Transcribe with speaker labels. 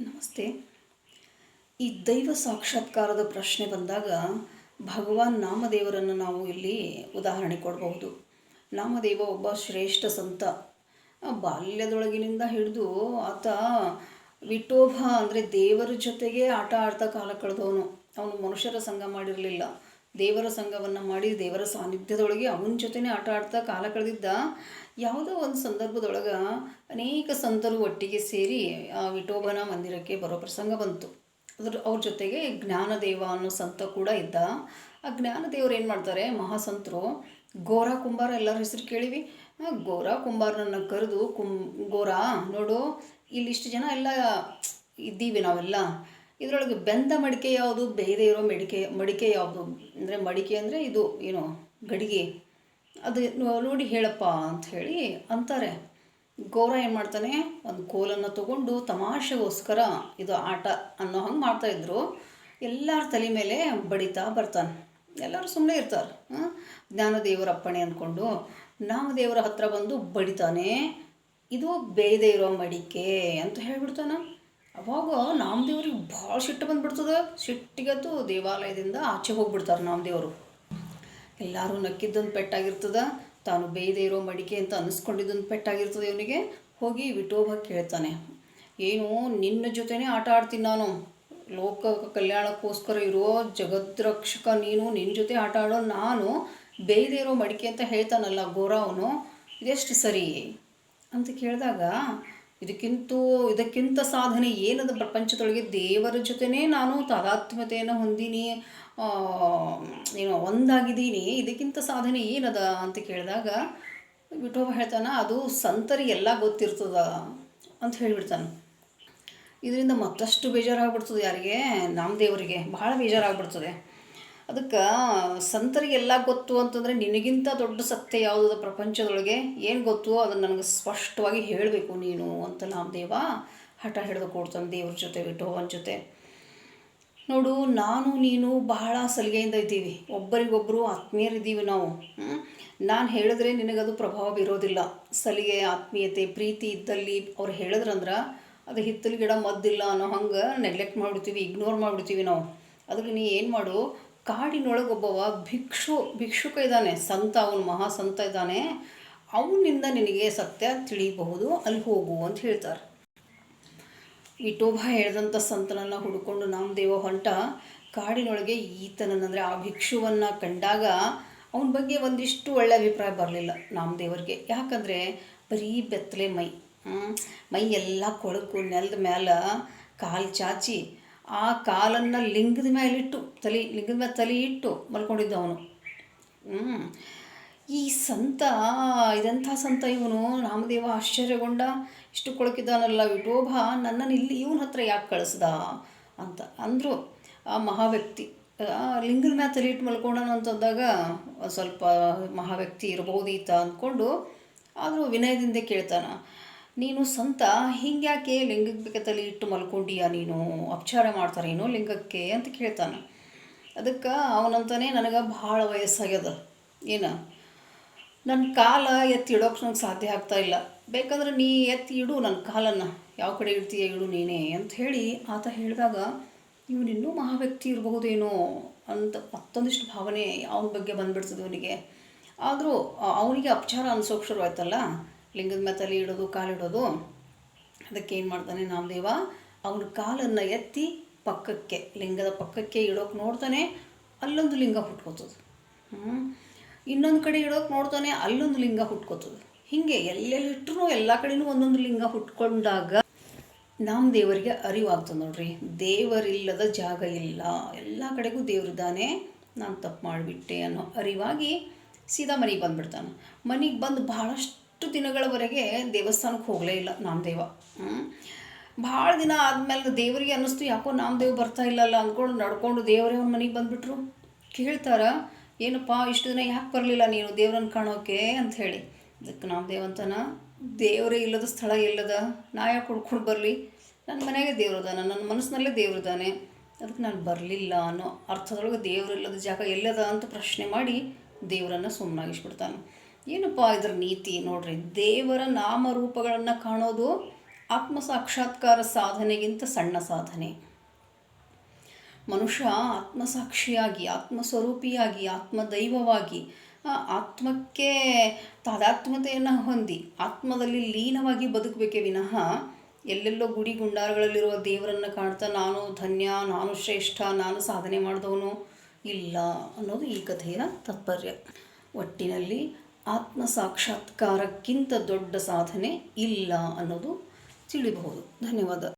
Speaker 1: ನಮಸ್ತೆ. ಈ ದೈವ ಸಾಕ್ಷಾತ್ಕಾರದ ಪ್ರಶ್ನೆ ಬಂದಾಗ ಭಗವಾನ್ ನಾಮದೇವರನ್ನು ನಾವು ಇಲ್ಲಿ ಉದಾಹರಣೆ ಕೊಡಬಹುದು. ನಾಮದೇವ ಒಬ್ಬ ಶ್ರೇಷ್ಠ ಸಂತ. ಬಾಲ್ಯದೊಳಗಿನಿಂದ ಹಿಡಿದು ಆತ ವಿಠೋಭ ಅಂದರೆ ದೇವರ ಜೊತೆಗೆ ಆಟ ಆಡ್ತಾ ಕಾಲ ಕಳೆದವನು. ಅವನು ಮನುಷ್ಯರ ಸಂಘ ಮಾಡಿರಲಿಲ್ಲ. ದೇವರ ಸಂಘವನ್ನು ಮಾಡಿ ದೇವರ ಸಾನ್ನಿಧ್ಯದೊಳಗೆ ಅವನ ಜೊತೆನೇ ಆಟ ಆಡ್ತಾ ಕಾಲ ಕಳೆದಿದ್ದ ಯಾವುದೋ ಒಂದು ಸಂದರ್ಭದೊಳಗೆ ಅನೇಕ ಸಂತರು ಒಟ್ಟಿಗೆ ಸೇರಿ ಆ ವಿಠೋಬನ ಮಂದಿರಕ್ಕೆ ಬರೋ ಪ್ರಸಂಗ ಬಂತು. ಅದ್ರ, ಅವ್ರ ಜೊತೆಗೆ ಜ್ಞಾನದೇವ ಅನ್ನೋ ಸಂತ ಕೂಡ ಇದ್ದ. ಆ ಜ್ಞಾನದೇವರು ಏನು ಮಾಡ್ತಾರೆ, ಮಹಾಸಂತರು, ಘೋರ ಕುಂಬಾರ ಎಲ್ಲರ ಹೆಸರು ಕೇಳಿವಿ. ಘೋರ ಕುಂಬಾರನನ್ನು ಕರೆದು ಕುಂ ಗೋರ ನೋಡು, ಇಲ್ಲಿಷ್ಟು ಜನ ಎಲ್ಲ ಇದ್ದೀವಿ ನಾವೆಲ್ಲ. ಇದರೊಳಗೆ ಬೆಂದ ಮಡಿಕೆ ಯಾವುದು, ಬೇಯದೇ ಇರೋ ಮಡಿಕೆ ಮಡಿಕೆ ಯಾವುದು? ಅಂದರೆ ಮಡಿಕೆ ಅಂದರೆ ಇದು ಏನು ಗಡಿಗೆ. ಅದು ನೋಡಿ ಹೇಳಪ್ಪ ಅಂತ ಹೇಳಿ ಅಂತಾರೆ. ಗೌರ ಏನು ಮಾಡ್ತಾನೆ? ಒಂದು ಕೋಲನ್ನು ತಗೊಂಡು ತಮಾಷೆಗೋಸ್ಕರ ಇದು ಆಟ ಅನ್ನೋ ಹಂಗೆ ಮಾಡ್ತಾಯಿದ್ರು ಎಲ್ಲರ ತಲೆ ಮೇಲೆ ಬಡಿತಾ ಬರ್ತಾನೆ. ಎಲ್ಲರೂ ಸುಮ್ಮನೆ ಇರ್ತಾರೆ. ಜ್ಞಾನದೇವರ ಅಪ್ಪಣೆ ಅಂದ್ಕೊಂಡು ನಾಮದೇವರ ಹತ್ರ ಬಂದು ಬಡಿತಾನೆ. ಇದು ಬೇಯದೇ ಇರೋ ಮಡಿಕೆ ಅಂತ ಹೇಳ್ಬಿಡ್ತಾನ. ಅವಾಗ ನಾಮದೇವ್ರಿಗೆ ಭಾಳ ಸಿಟ್ಟು ಬಂದ್ಬಿಡ್ತದೆ. ಸಿಟ್ಟಿಗತ್ತು ದೇವಾಲಯದಿಂದ ಆಚೆ ಹೋಗ್ಬಿಡ್ತಾರೆ ನಾಮದೇವರು. ಎಲ್ಲರೂ ನಕ್ಕಿದ್ದೊಂದು ಪೆಟ್ಟಾಗಿರ್ತದೆ. ತಾನು ಬೇಯದೇ ಇರೋ ಮಡಿಕೆ ಅಂತ ಅನ್ನಿಸ್ಕೊಂಡಿದ್ದೊಂದು ಪೆಟ್ಟಾಗಿರ್ತದೆ ಇವನಿಗೆ. ಹೋಗಿ ವಿಠೋಭ ಕೇಳ್ತಾನೆ. ಏನು, ನಿನ್ನ ಜೊತೆನೇ ಆಟ ಆಡ್ತೀನಿ ನಾನು. ಲೋಕ ಕಲ್ಯಾಣಕ್ಕೋಸ್ಕರ ಇರೋ ಜಗದ್ರಕ್ಷಕ ನೀನು ನಿನ್ನ ಜೊತೆ ಆಟ ಆಡೋ ನಾನು ಬೇಯದೇ ಇರೋ ಮಡಿಕೆ ಅಂತ ಹೇಳ್ತಾನಲ್ಲ ಗೋರ ಅವನು. ಇದೆಷ್ಟು ಸರಿ? ಅಂತ ಕೇಳಿದಾಗ ಇದಕ್ಕಿಂತ ಇದಕ್ಕಿಂತ ಸಾಧನೆ ಏನದ ಪ್ರಪಂಚದೊಳಗೆ ದೇವರ ಜೊತೆನೇ ನಾನು ತಾದಾತ್ಮ್ಯತೆಯನ್ನು ಹೊಂದೀನಿ ಏನು ಒಂದಾಗಿದ್ದೀನಿ, ಇದಕ್ಕಿಂತ ಸಾಧನೆ ಏನದ ಅಂತ ಕೇಳಿದಾಗ, ವಿಠೋಬ ಹೇಳ್ತಾನೆ, ಅದು ಸಂತರಿಗೆಲ್ಲ ಗೊತ್ತಿರ್ತದ ಅಂತ ಹೇಳಿಬಿಡ್ತಾನೆ. ಇದರಿಂದ ಮತ್ತಷ್ಟು ಬೇಜಾರಾಗ್ಬಿಡ್ತದೆ ಯಾರಿಗೆ? ನಮ್ಮ ದೇವರಿಗೆ. ಬಹಳ ಬೇಜಾರಾಗ್ಬಿಡ್ತದೆ. ಅದಕ್ಕೆ ಸಂತರಿಗೆಲ್ಲ ಗೊತ್ತು ಅಂತಂದರೆ ನಿನಗಿಂತ ದೊಡ್ಡ ಸತ್ಯ ಯಾವುದದ ಪ್ರಪಂಚದೊಳಗೆ? ಏನು ಗೊತ್ತು? ಅದನ್ನು ನನಗೆ ಸ್ಪಷ್ಟವಾಗಿ ಹೇಳಬೇಕು ನೀನು ಅಂತ ನಾಮದೇವ ಹಠ ಹಿಡಿದು ಕೊಡ್ತಾನೆ ದೇವ್ರ ಜೊತೆ ವಿಠೋವನ ಜೊತೆ. ನೋಡು, ನಾನು, ನೀನು ಬಹಳ ಸಲಿಗೆಯಿಂದ ಇದ್ದೀವಿ. ಒಬ್ಬರಿಗೊಬ್ಬರು ಆತ್ಮೀಯರಿದ್ದೀವಿ ನಾವು. ನಾನು ಹೇಳಿದ್ರೆ ನಿನಗದು ಪ್ರಭಾವ ಬೀರೋದಿಲ್ಲ. ಸಲಿಗೆ, ಆತ್ಮೀಯತೆ, ಪ್ರೀತಿ ಇದ್ದಲ್ಲಿ ಅವ್ರು ಹೇಳಿದ್ರಂದ್ರೆ ಅದು ಹಿತ್ತಲು ಗಿಡ ಮದ್ದಿಲ್ಲ ಅನ್ನೋ ಹಂಗೆ ನೆಗ್ಲೆಕ್ಟ್ ಮಾಡಿಬಿಡ್ತೀವಿ ಇಗ್ನೋರ್ ಮಾಡಿಬಿಡ್ತೀವಿ ನಾವು. ಅದಕ್ಕೆ ನೀ ಏನು ಮಾಡು? ಕಾಡಿನೊಳಗೆ ಒಬ್ಬವ ಭಿಕ್ಷು, ಭಿಕ್ಷುಕ ಇದ್ದಾನೆ, ಸಂತ, ಅವನು ಮಹಾ ಸಂತ ಇದ್ದಾನೆ. ಅವನಿಂದ ನಿನಗೆ ಸತ್ಯ ತಿಳಿಯಬಹುದು, ಅಲ್ಲಿ ಹೋಗು ಅಂತ ಹೇಳ್ತಾರೆ. ವಿಠೋಬ ಹೇಳಿದಂಥ ಸಂತನನ್ನು ಹುಡುಕೊಂಡು ನಾಮದೇವ ಹೊಂಟ ಕಾಡಿನೊಳಗೆ ಈತನನ್ನಂದರೆ ಆ ಭಿಕ್ಷುವನ್ನು ಕಂಡಾಗ ಅವನ ಬಗ್ಗೆ ಒಂದಿಷ್ಟು ಒಳ್ಳೆ ಅಭಿಪ್ರಾಯ ಬರಲಿಲ್ಲ ನಾಮದೇವರಿಗೆ ಯಾಕಂದರೆ ಬರೀ ಬೆತ್ತಲೆ ಮೈ. ಮೈ ಎಲ್ಲ ಕೊಳಕು ನೆಲದ ಮೇಲೆ ಕಾಲು ಚಾಚಿ ಆ ಕಾಲನ್ನು ಲಿಂಗದ ಮೇಲಿಟ್ಟು ತಲೆ, ಲಿಂಗದ ಮೇಲೆ ತಲೆ ಇಟ್ಟು ಮಲ್ಕೊಂಡಿದ್ದು ಅವನು ಹ್ಮ್. ಈ ಸಂತ, ಇದಂಥ ಸಂತ ಇವನು, ರಾಮದೇವ ಆಶ್ಚರ್ಯಗೊಂಡ, ಇಷ್ಟು ಕೊಳಕಿದ್ದಾನಲ್ಲ ವಿಠೋಭ ನನ್ನನ್ನು ಇಲ್ಲಿ ಇವನ ಹತ್ರ ಯಾಕೆ ಕಳಿಸ್ದ ಅಂತ ಅಂದರು ಆ ಮಹಾವ್ಯಕ್ತಿ ಲಿಂಗದ ಮ್ಯಾಲ ತಲೆ ಇಟ್ಟು ಮಲ್ಕೊಂಡನು ಅಂತಂದಾಗ ಸ್ವಲ್ಪ ಮಹಾವ್ಯಕ್ತಿ ಇರ್ಬೋದು ಈತ ಅಂದ್ಕೊಂಡು ಆದರೂ ವಿನಯದಿಂದ ಕೇಳ್ತಾನ ನೀನು ಸಂತ, ಹಿಂಗ್ಯಾಕೆ ಲಿಂಗಕ್ಕೆ ತಲೆ ಇಟ್ಟು ಮಲ್ಕೊಂಡೀಯ ನೀನು? ಅಪಚಾರ ಮಾಡ್ತಾರೇನೋ ಲಿಂಗಕ್ಕೆ ಅಂತ ಕೇಳ್ತಾನೆ. ಅದಕ್ಕೆ ಅವನಂತಾನೆ ನನಗೆ ಭಾಳ ವಯಸ್ಸಾಗ್ಯದ. ಏನು? ನನ್ನ ಕಾಲ ಎತ್ತಿ ಇಡೋಕೆ ನಂಗೆ ಸಾಧ್ಯ ಆಗ್ತಾ ಇಲ್ಲ. ಬೇಕಂದ್ರೆ ನೀ ಎತ್ತಿ ಇಡು ನನ್ನ ಕಾಲನ್ನು. ಯಾವ ಕಡೆ ಇಡ್ತೀಯ ಇಡು ನೀನೇ ಅಂತ ಹೇಳಿ ಆತ ಹೇಳಿದಾಗ ಇವನಿನ್ನೂ ಮಹಾವ್ಯಕ್ತಿ ಇರಬಹುದೇನೋ? ಅಂತ ಮತ್ತೊಂದಿಷ್ಟು ಭಾವನೆ ಅವನ ಬಗ್ಗೆ ಬಂದುಬಿಡ್ತದೆ ಅವನಿಗೆ. ಆದರೂ ಅವನಿಗೆ ಅಪಚಾರ ಅನ್ಸೋಕೆ ಶುರುವಾಯ್ತಲ್ಲ? ಲಿಂಗದ ಮೇಲೆ ಇಡೋದು ಕಾಲಿಡೋದು ಅದಕ್ಕೆ ಏನು ಮಾಡ್ತಾನೆ ನಾಮದೇವ? ಅವನ ಕಾಲನ್ನು ಎತ್ತಿ ಪಕ್ಕಕ್ಕೆ, ಲಿಂಗದ ಪಕ್ಕಕ್ಕೆ ಇಡೋಕೆ ನೋಡ್ತಾನೆ, ಅಲ್ಲೊಂದು ಲಿಂಗ ಹುಟ್ಕೋತದೆ. ಇನ್ನೊಂದು ಕಡೆ ಇಡೋಕೆ ನೋಡ್ತಾನೆ, ಅಲ್ಲೊಂದು ಲಿಂಗ ಹುಟ್ಕೋತದೆ. ಹೀಗೆ ಎಲ್ಲೆಲ್ಲಿಟ್ಟರು ಎಲ್ಲ ಕಡೆನೂ ಒಂದೊಂದು ಲಿಂಗ ಹುಟ್ಕೊಂಡಾಗ ನಮ್ಮ ದೇವರಿಗೆ ಅರಿವಾಗ್ತದೆ ನೋಡ್ರಿ. ದೇವರಿಲ್ಲದ ಜಾಗ ಇಲ್ಲ. ಎಲ್ಲ ಕಡೆಗೂ ದೇವರಿದ್ದಾನೆ. ನಾನು ತಪ್ಪು ಮಾಡಿಬಿಟ್ಟೆ ಅನ್ನೋ ಅರಿವಾಗಿ ಸೀದಾ ಮನೆಗೆ ಬಂದುಬಿಡ್ತಾನೆ. ಮನೆಗೆ ಬಂದು ಭಾಳಷ್ಟು ದಿನಗಳವರೆಗೆ ದೇವಸ್ಥಾನಕ್ಕೆ ಹೋಗಲೇ ಇಲ್ಲ ನಾಮದೇವ. ಭಾಳ ದಿನ ಆದಮೇಲೆ ದೇವರಿಗೆ ಅನ್ನಿಸ್ತು, ಯಾಕೋ ನಾಮದೇವ್ ಬರ್ತಾ ಇಲ್ಲಲ್ಲ ಅಂದ್ಕೊಂಡು ನಡ್ಕೊಂಡು ದೇವರೇ ಅವ್ನ ಮನೆಗೆ ಬಂದುಬಿಟ್ರು. ಕೇಳ್ತಾರ, ಏನಪ್ಪ, ಇಷ್ಟು ದಿನ ಯಾಕೆ ಬರಲಿಲ್ಲ ನೀನು ದೇವ್ರನ್ನ ಕಾಣೋಕೆ? ಅಂತ ಹೇಳಿ. ಅದಕ್ಕೆ ನಾಮದೇವ್ ಅಂತನ, ದೇವರೇ ಇಲ್ಲದ ಸ್ಥಳ ಎಲ್ಲದ? ನಾ ಯಾಕೆ ಹುಡ್ಕೊಂಡು ಬರಲಿ? ನನ್ನ ಮನೆಗೆ ದೇವ್ರದಾನ ನನ್ನ ಮನಸ್ಸಿನಲ್ಲೇ ದೇವ್ರದಾನೆ ಅದಕ್ಕೆ ನಾನು ಬರಲಿಲ್ಲ ಅನ್ನೋ ಅರ್ಥದೊಳಗೆ ದೇವರಿಲ್ಲದ ಜಾಗ ಎಲ್ಲದ? ಅಂತ ಪ್ರಶ್ನೆ ಮಾಡಿ ದೇವರನ್ನು ಸುಮ್ಮನಾಗಿಸ್ಬಿಡ್ತಾನೆ ಏನಪ್ಪ ಇದ್ರ ನೀತಿ ನೋಡ್ರಿ, ದೇವರ ನಾಮರೂಪಗಳನ್ನು ಕಾಣೋದು ಆತ್ಮ ಸಾಕ್ಷಾತ್ಕಾರ ಸಾಧನೆಗಿಂತ ಸಣ್ಣ ಸಾಧನೆ. ಮನುಷ್ಯ ಆತ್ಮಸಾಕ್ಷಿಯಾಗಿ ಆತ್ಮದೈವವಾಗಿ ದೈವವಾಗಿ ಆತ್ಮಕ್ಕೆ ತಾದಾತ್ಮತೆಯನ್ನು ಹೊಂದಿ, ಆತ್ಮದಲ್ಲಿ ಲೀನವಾಗಿ ಬದುಕಬೇಕೇ ವಿನಃ ಎಲ್ಲೆಲ್ಲೋ ಗುಡಿ ಗುಂಡಾರಗಳಲ್ಲಿರುವ ದೇವರನ್ನು ಕಾಣ್ತಾ ನಾನು ಧನ್ಯ, ನಾನು ಶ್ರೇಷ್ಠ, ನಾನು ಸಾಧನೆ ಮಾಡಿದವನು ಇಲ್ಲ ಅನ್ನೋದು ಈ ಕಥೆಯ ತಾತ್ಪರ್ಯ. ಒಟ್ಟಿನಲ್ಲಿ ಆತ್ಮ ಸಾಕ್ಷಾತ್ಕಾರಕ್ಕಿಂತ ದೊಡ್ಡ ಸಾಧನೆ ಇಲ್ಲ ಅನ್ನೋದು ತಿಳಿಬಹುದು. ಧನ್ಯವಾದ.